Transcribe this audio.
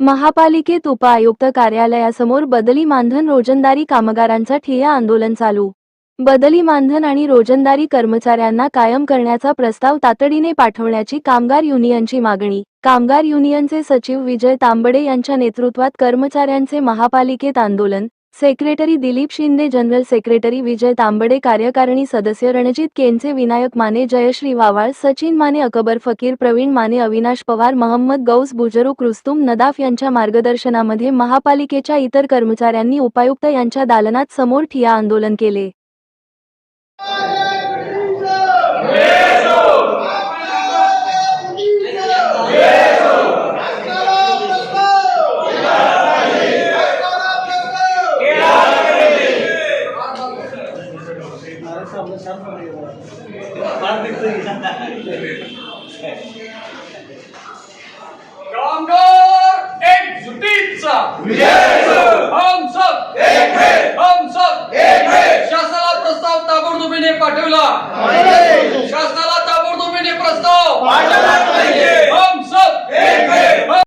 महापालिकेत उपायुक्त कार्यालयासमोर बदली मानधन रोजंदारी कामगारांचा ठिय्या आंदोलन चालू. बदली मानधन आणि रोजंदारी कर्मचाऱ्यांना कायम करण्याचा प्रस्ताव तातडीने पाठवण्याची कामगार युनियनची मागणी. कामगार युनियनचे सचिव विजय तांबडे यांच्या नेतृत्वात कर्मचाऱ्यांचे महापालिकेत आंदोलन secretary Dilip Shinde general secretary Vijay Tambade कार्यकारिणी सदस्य रणजित केंचे विनायक माने जयश्री वावाळ सचिन माने अकबर फकीर प्रवीण माने अविनाश पवार महम्मद गौस बुजरुक रुस्तुम नदाफ यांच्या मार्गदर्शनामध्ये महापालिकेच्या इतर कर्मचाऱ्यांनी उपायुक्त यांच्या दालनात समोर ठिया आंदोलन केले. कामगार एकजुटीचा हम सब हम सब शासनाला प्रस्ताव ताबडतोबीने पाठवला. शासनाला